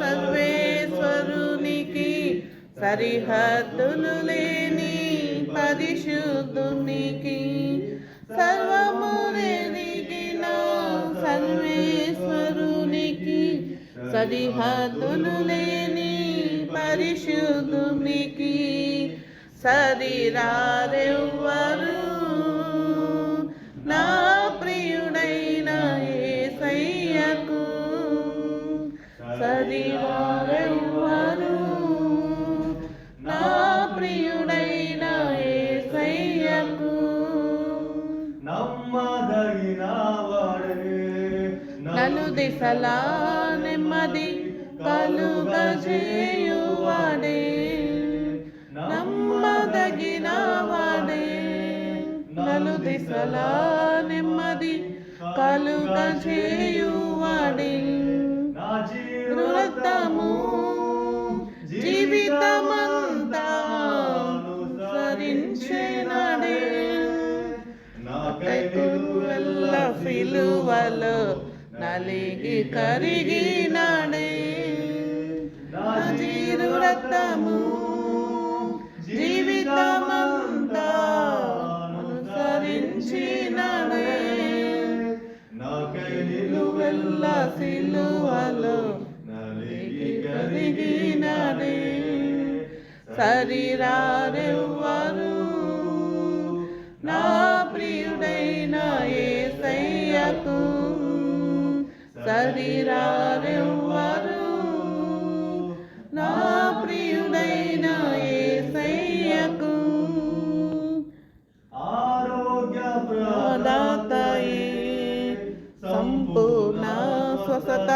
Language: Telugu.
సర్వేశ్వరునికి సరిహద్దులు లేని పరిశుద్ధునికి సర్వము సర్వమురెదిగిన సర్వేశ్వరునికి సరిహద్దులు లేని పరిశుద్ధునికి సరిరారెవ్వరు సరిరారెవ్వరు నా ప్రియుడైన ఏసయ్యకు. నమ్మదగిన వాడనే నలు దిశలా నెమ్మది కలుగ చేయువాడే నమ్మదగిన వాడే నలు దిశలా నెమ్మది కలుగ వెళ్ళ సిలువలో నలిగి కరిగినాడే. నా జీరు రక్తము జీవితమంతా అనుసరించినడే. వెళ్ళ సిలువలో నలిగి కరిగినాడే. శరీరారెవ్వరు శరీరాలెవ్వరు నా ప్రియుడైన ఏసయ్యకు. ఆరోగ్య ప్రదాతయే సంపూర్ణ స్వస్థత.